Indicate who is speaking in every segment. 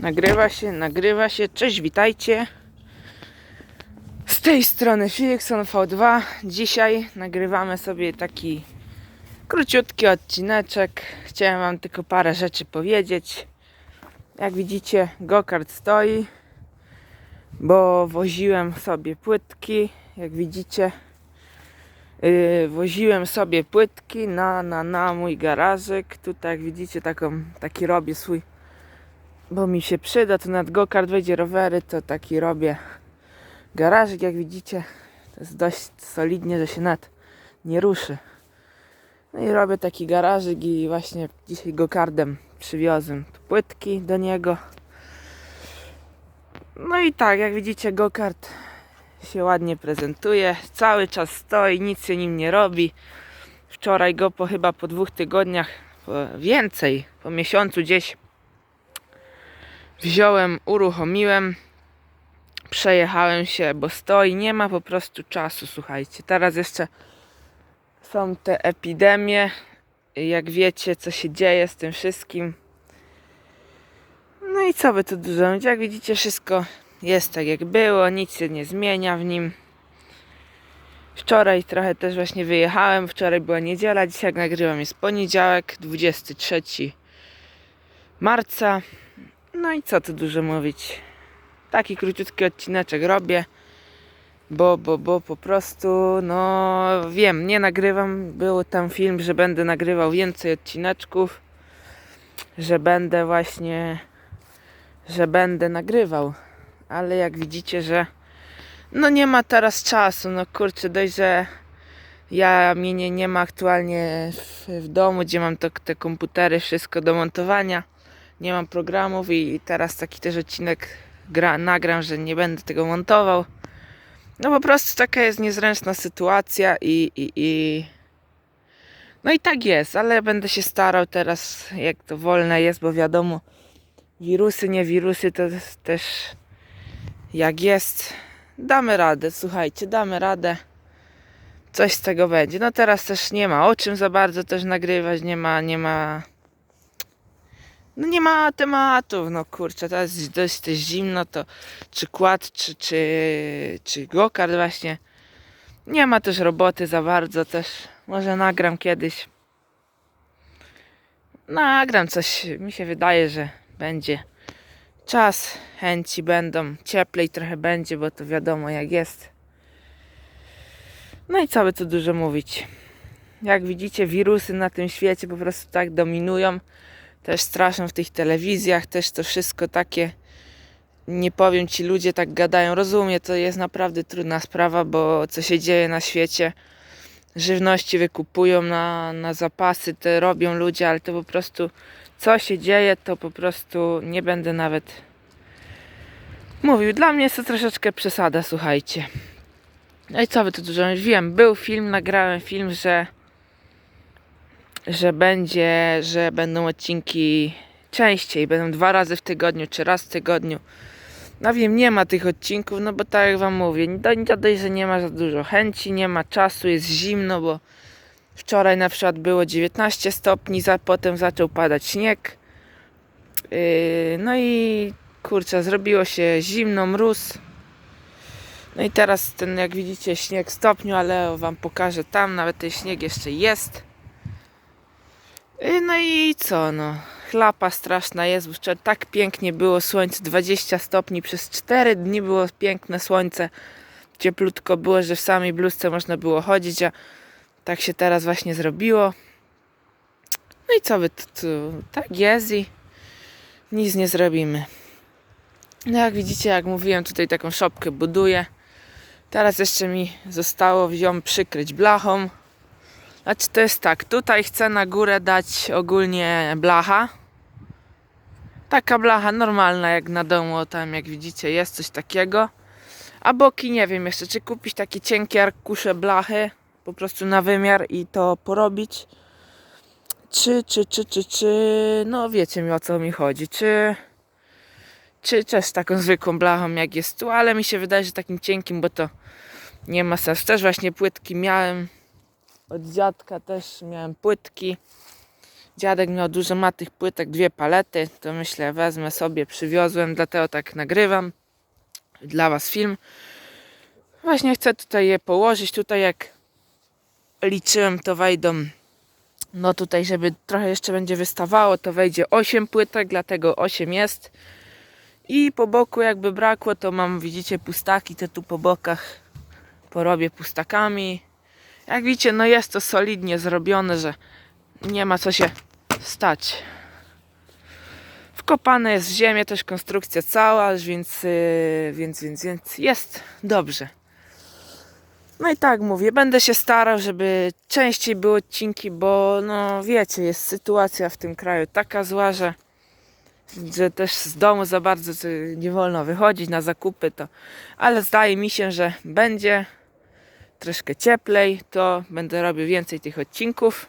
Speaker 1: Nagrywa się, nagrywa się. Cześć, witajcie. Z tej strony Felixon V2. Dzisiaj nagrywamy sobie taki króciutki odcineczek. Chciałem wam tylko parę rzeczy powiedzieć. Jak widzicie, gokart stoi, bo woziłem sobie płytki. Jak widzicie, yy, woziłem sobie płytki na, na, na mój garażyk. Tutaj, jak widzicie, taką, taki robię swój bo mi się przyda, to nad go-kart wejdzie rowery, to taki robię garażyk, jak widzicie, to jest dość solidnie, że się nawet nie ruszy. No i robię taki garażyk i właśnie dzisiaj go-kardem przywiozłem płytki do niego. No i tak, jak widzicie, go-kart się ładnie prezentuje, cały czas stoi, nic się nim nie robi. Wczoraj go po chyba po dwóch tygodniach, po więcej, po miesiącu gdzieś wziąłem, uruchomiłem, przejechałem się, bo stoi, nie ma po prostu czasu, słuchajcie. Teraz jeszcze są te epidemie, jak wiecie, co się dzieje z tym wszystkim. No i co by tu dużo mówić, jak widzicie, wszystko jest tak jak było, nic się nie zmienia w nim. Wczoraj trochę też właśnie wyjechałem, wczoraj była niedziela, dzisiaj nagrywam jest poniedziałek, 23 marca. No i co tu dużo mówić. Taki króciutki odcineczek robię. Bo, bo, bo po prostu, no wiem, nie nagrywam. Był tam film, że będę nagrywał więcej odcineczków. Że będę właśnie, że będę nagrywał. Ale jak widzicie, że no nie ma teraz czasu. No kurczę, dość, że ja mnie nie, ma aktualnie w, w domu, gdzie mam to, te komputery, wszystko do montowania nie mam programów i teraz taki też odcinek gra, nagram, że nie będę tego montował. No po prostu taka jest niezręczna sytuacja i, i, i no i tak jest, ale będę się starał teraz, jak to wolne jest, bo wiadomo, wirusy, nie wirusy, to też jak jest, damy radę, słuchajcie, damy radę. Coś z tego będzie. No teraz też nie ma o czym za bardzo też nagrywać, nie ma, nie ma no nie ma tematów, no kurczę, teraz dość też zimno, to czy kład, czy, czy, czy gokard właśnie. Nie ma też roboty za bardzo też. Może nagram kiedyś. Nagram coś, mi się wydaje, że będzie czas, chęci będą, cieplej trochę będzie, bo to wiadomo jak jest. No i co by tu dużo mówić. Jak widzicie, wirusy na tym świecie po prostu tak dominują też straszą w tych telewizjach, też to wszystko takie, nie powiem ci, ludzie tak gadają, rozumiem, to jest naprawdę trudna sprawa, bo co się dzieje na świecie, żywności wykupują na, na zapasy, te robią ludzie, ale to po prostu, co się dzieje, to po prostu nie będę nawet mówił. Dla mnie jest to troszeczkę przesada, słuchajcie. No i co wy tu dużo wiem, był film, nagrałem film, że że będzie, że będą odcinki częściej, będą dwa razy w tygodniu, czy raz w tygodniu. No wiem, nie ma tych odcinków, no bo tak jak wam mówię, do, do dość, że nie ma za dużo chęci, nie ma czasu, jest zimno, bo wczoraj na przykład było 19 stopni, za, potem zaczął padać śnieg. Yy, no i kurczę, zrobiło się zimno, mróz. No i teraz ten, jak widzicie, śnieg stopniu, ale wam pokażę tam, nawet ten śnieg jeszcze jest. Y, No i co no? Chlapa straszna jest, wczoraj tak pięknie było słońce, 20 stopni, przez 4 dni było piękne słońce. Cieplutko było, że w samej bluzce można było chodzić, a tak się teraz właśnie zrobiło. No i co wy tu, tu tak jest i nic nie zrobimy. No jak widzicie, jak mówiłem, tutaj taką szopkę buduję. Teraz jeszcze mi zostało ją przykryć blachą. Znaczy to jest tak, tutaj chcę na górę dać ogólnie blacha. Taka blacha normalna jak na domu, tam jak widzicie jest coś takiego. A boki nie wiem jeszcze, czy kupić takie cienkie arkusze blachy, po prostu na wymiar i to porobić. Czy, czy, czy, czy, czy, no wiecie mi o co mi chodzi, czy, czy też taką zwykłą blachą jak jest tu, ale mi się wydaje, że takim cienkim, bo to nie ma sensu. Też właśnie płytki miałem, od dziadka też miałem płytki. Dziadek miał dużo ma tych płytek, dwie palety, to myślę wezmę sobie, przywiozłem, dlatego tak nagrywam dla was film. Właśnie chcę tutaj je położyć, tutaj jak liczyłem to wejdą, no tutaj żeby trochę jeszcze będzie wystawało, to wejdzie 8 płytek, dlatego 8 jest. I po boku jakby brakło, to mam, widzicie, pustaki, te tu po bokach porobię pustakami. Jak widzicie, no jest to solidnie zrobione, że nie ma co się stać. Wkopane jest w ziemię też konstrukcja cała, więc, yy, więc, więc, więc jest dobrze. No i tak mówię, będę się starał, żeby częściej były odcinki, bo no wiecie, jest sytuacja w tym kraju taka zła, że, że też z domu za bardzo nie wolno wychodzić na zakupy, to, ale zdaje mi się, że będzie troszkę cieplej, to będę robił więcej tych odcinków.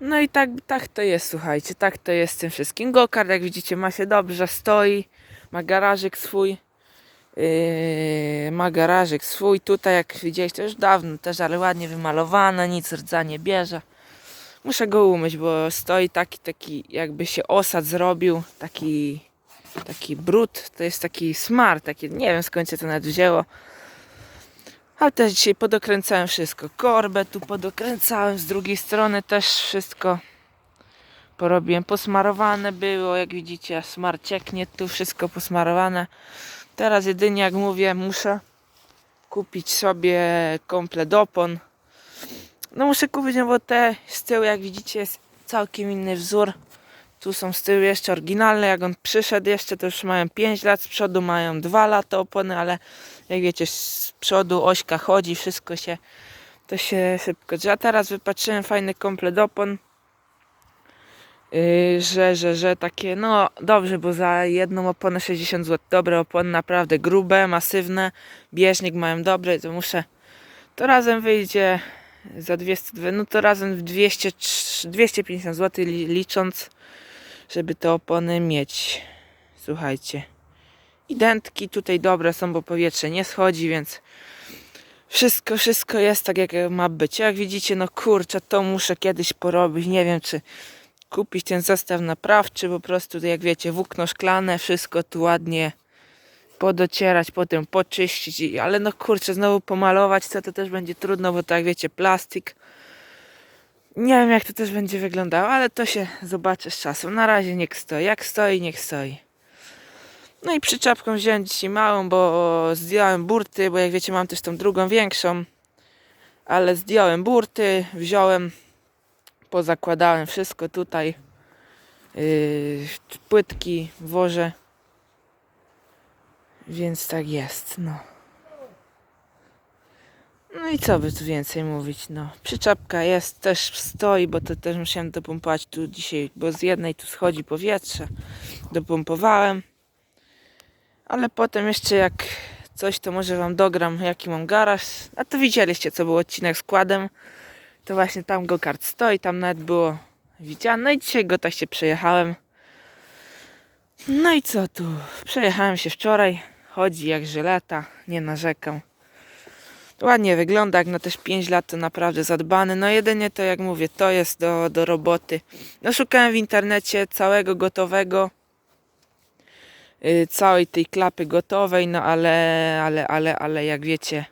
Speaker 1: No i tak, tak to jest, słuchajcie, tak to jest z tym wszystkim. Gokard, jak widzicie, ma się dobrze, stoi, ma garażyk swój. Yy, ma garażyk swój. Tutaj, jak widziałeś, to już dawno też, ale ładnie wymalowane, nic rdza nie bierze. Muszę go umyć, bo stoi taki, taki jakby się osad zrobił, taki, taki brud. To jest taki smar, taki, nie wiem skąd się to nawet wzięło. Ale też dzisiaj podokręcałem wszystko. Korbę tu podokręcałem, z drugiej strony też wszystko porobiłem. Posmarowane było, jak widzicie, smar cieknie, tu wszystko posmarowane. Teraz jedynie, jak mówię, muszę kupić sobie komplet opon. No muszę kupić, no bo te z tyłu, jak widzicie, jest całkiem inny wzór. Tu są z tyłu jeszcze oryginalne. Jak on przyszedł jeszcze, to już mają 5 lat, z przodu mają 2 lata opony, ale jak wiecie, z przodu ośka chodzi, wszystko się, to się szybko drze. Teraz wypatrzyłem fajny komplet opon. Yy, że, że, że takie, no dobrze, bo za jedną oponę 60 zł. Dobre opony, naprawdę grube, masywne. Bieżnik mają dobry, to muszę. To razem wyjdzie za 200, no to razem w 200, 250 zł li- licząc, żeby te opony mieć. Słuchajcie. I dętki tutaj dobre są, bo powietrze nie schodzi, więc wszystko, wszystko jest tak jak ma być. Jak widzicie, no kurczę, to muszę kiedyś porobić. Nie wiem, czy kupić ten zestaw naprawczy, po prostu jak wiecie, włókno szklane, wszystko tu ładnie podocierać, potem poczyścić, ale no kurczę, znowu pomalować to, to też będzie trudno, bo tak wiecie, plastik. Nie wiem jak to też będzie wyglądało, ale to się zobaczy z czasem. Na razie niech stoi, jak stoi, niech stoi. No i przyczepką wziąłem dzisiaj małą, bo zdjąłem burty, bo jak wiecie mam też tą drugą większą. Ale zdjąłem burty, wziąłem, pozakładałem wszystko tutaj. Yy, płytki wożę. Więc tak jest, no. No i co by tu więcej mówić, no. Przyczepka jest, też stoi, bo to też musiałem dopompować tu dzisiaj, bo z jednej tu schodzi powietrze. Dopompowałem. Ale potem jeszcze jak coś, to może wam dogram, jaki mam garaż. A to widzieliście, co był odcinek z kładem. To właśnie tam go kart stoi, tam nawet było widziane. No i dzisiaj go tak się przejechałem. No i co tu? Przejechałem się wczoraj. Chodzi jak żyleta, nie narzekam. Ładnie wygląda, jak na też 5 lat to naprawdę zadbany. No jedynie to jak mówię, to jest do, do roboty. No szukałem w internecie całego gotowego całej tej klapy gotowej, no ale, ale, ale, ale jak wiecie,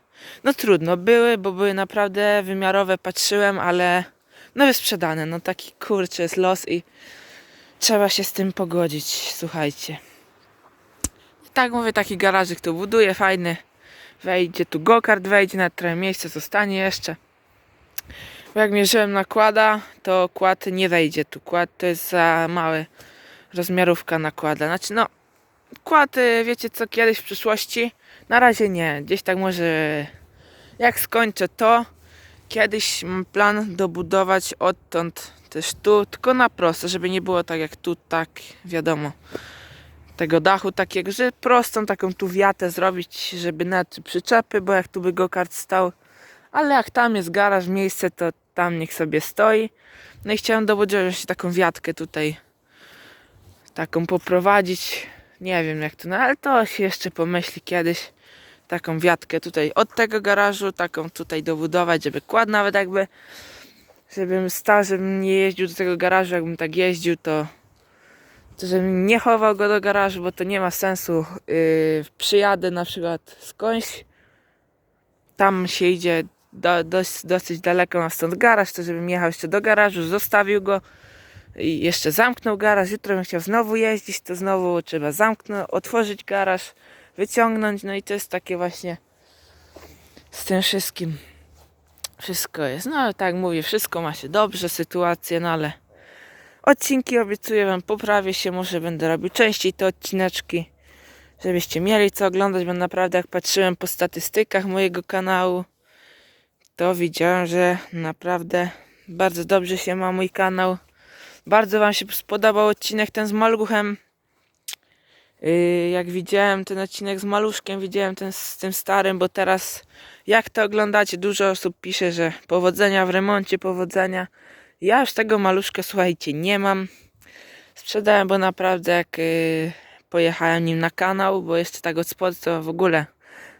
Speaker 1: no trudno. Były, bo były naprawdę wymiarowe, patrzyłem, ale no wysprzedane, no taki kurczę jest los i trzeba się z tym pogodzić, słuchajcie. I tak mówię, taki garażyk tu buduję, fajny, wejdzie tu gokart, wejdzie na trochę miejsca, zostanie jeszcze. Bo jak mierzyłem nakłada, to kład nie wejdzie. Tu, kład to jest za mały, rozmiarówka nakłada, znaczy no kład, y, wiecie co, kiedyś w przyszłości. Na razie nie. Gdzieś tak może jak skończę to, kiedyś mam plan dobudować odtąd też tu, tylko na prosto, żeby nie było tak jak tu, tak wiadomo. Tego dachu takiego, że prostą taką tu wiatę zrobić, żeby nawet przyczepy, bo jak tu by go kart stał. Ale jak tam jest garaż, miejsce, to tam niech sobie stoi. No i chciałem dobudować taką wiatkę tutaj, taką poprowadzić nie wiem jak to, no ale to się jeszcze pomyśli kiedyś. Taką wiatkę tutaj od tego garażu, taką tutaj dobudować, żeby kład nawet jakby żebym stał, żebym nie jeździł do tego garażu, jakbym tak jeździł, to, to żebym nie chował go do garażu, bo to nie ma sensu. Yy, przyjadę na przykład skądś, tam się idzie do, dość, dosyć daleko na stąd garaż, to żebym jechał jeszcze do garażu, zostawił go i jeszcze zamknął garaż. Jutro bym chciał znowu jeździć, to znowu trzeba zamknąć, otworzyć garaż, wyciągnąć, no i to jest takie właśnie z tym wszystkim. Wszystko jest, no ale tak mówię, wszystko ma się dobrze, sytuacje, no ale odcinki obiecuję wam, poprawię się, może będę robił częściej te odcineczki, żebyście mieli co oglądać, bo naprawdę jak patrzyłem po statystykach mojego kanału, to widziałem, że naprawdę bardzo dobrze się ma mój kanał. Bardzo wam się spodobał odcinek ten z maluchem. Yy, jak widziałem ten odcinek z maluszkiem, widziałem ten z tym starym, bo teraz jak to oglądacie, dużo osób pisze, że powodzenia w remoncie, powodzenia. Ja już tego maluszka, słuchajcie, nie mam. Sprzedałem, bo naprawdę jak yy, pojechałem nim na kanał, bo jeszcze tak od spodu to w ogóle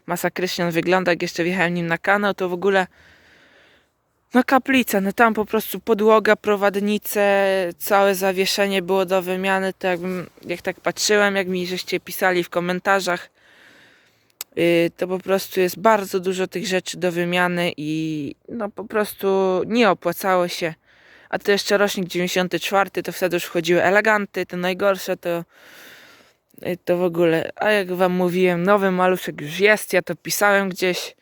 Speaker 1: masakrycznie on wygląda, jak jeszcze wjechałem nim na kanał, to w ogóle no kaplica, no tam po prostu podłoga, prowadnice, całe zawieszenie było do wymiany, to jakbym, jak tak patrzyłem, jak mi żeście pisali w komentarzach, yy, to po prostu jest bardzo dużo tych rzeczy do wymiany i no po prostu nie opłacało się. A to jeszcze rocznik 94, to wtedy już wchodziły eleganty, te najgorsze to yy, to w ogóle, a jak wam mówiłem, nowy maluszek już jest, ja to pisałem gdzieś,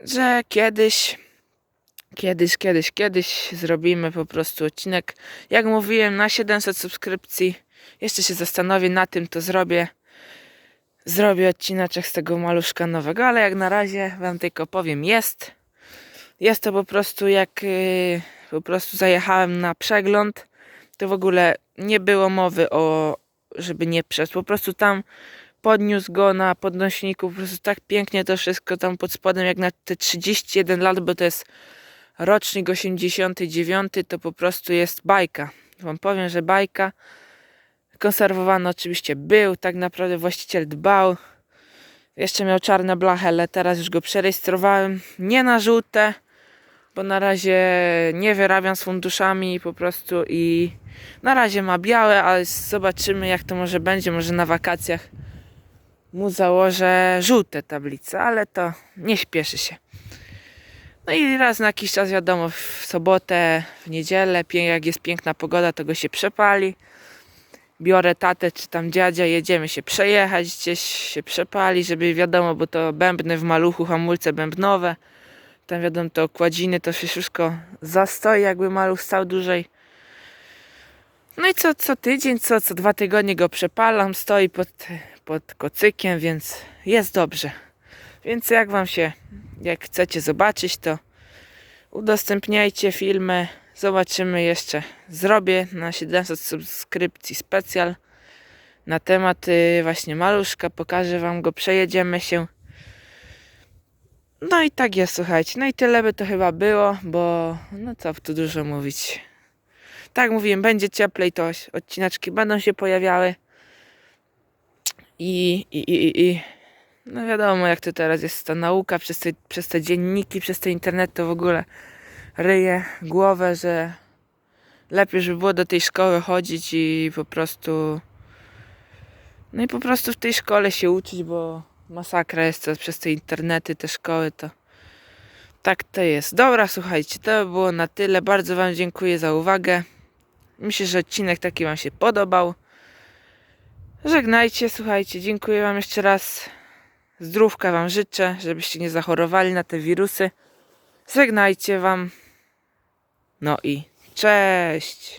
Speaker 1: że kiedyś Kiedyś, kiedyś, kiedyś zrobimy po prostu odcinek. Jak mówiłem, na 700 subskrypcji. Jeszcze się zastanowię na tym, to zrobię. Zrobię odcineczek z tego maluszka nowego, ale jak na razie wam tylko powiem, jest. Jest to po prostu jak yy, po prostu zajechałem na przegląd, to w ogóle nie było mowy o, żeby nie przejść. Po prostu tam podniósł go na podnośniku, po prostu tak pięknie to wszystko tam pod spodem, jak na te 31 lat, bo to jest rocznik 89 to po prostu jest bajka. Wam powiem, że bajka. Konserwowany oczywiście był, tak naprawdę właściciel dbał. Jeszcze miał czarne blachy, ale teraz już go przerejestrowałem. Nie na żółte, bo na razie nie wyrabiam z funduszami po prostu i na razie ma białe, ale zobaczymy jak to może będzie. Może na wakacjach mu założę żółte tablice, ale to nie śpieszy się. No i raz na jakiś czas wiadomo, w sobotę, w niedzielę, jak jest piękna pogoda, to go się przepali. Biorę tatę czy tam dziadzia, jedziemy się przejechać, gdzieś się przepali, żeby wiadomo, bo to bębny w maluchu, hamulce bębnowe. Tam wiadomo, to okładziny, to się wszystko zastoi, jakby maluch stał dłużej. No i co, co tydzień, co, co dwa tygodnie go przepalam, stoi pod, pod kocykiem, więc jest dobrze. Więc jak wam się jak chcecie zobaczyć, to udostępniajcie filmy. Zobaczymy jeszcze. Zrobię na 700 subskrypcji specjal na temat y, właśnie maluszka. Pokażę wam go, przejedziemy się. No i tak jest, słuchajcie. No i tyle by to chyba było, bo no co tu dużo mówić. Tak mówiłem, będzie cieplej, to odcineczki będą się pojawiały. I, i, i, i, i no wiadomo, jak to teraz jest ta nauka przez te, przez te dzienniki, przez te internet, to w ogóle ryje głowę, że lepiej, żeby było do tej szkoły chodzić i po prostu. No i po prostu w tej szkole się uczyć, bo masakra jest to przez te internety, te szkoły, to tak to jest. Dobra, słuchajcie, to by było na tyle. Bardzo Wam dziękuję za uwagę. Myślę, że odcinek taki Wam się podobał. Żegnajcie, słuchajcie, dziękuję Wam jeszcze raz. Zdrówka Wam życzę, żebyście nie zachorowali na te wirusy. Żegnajcie Wam. No i cześć.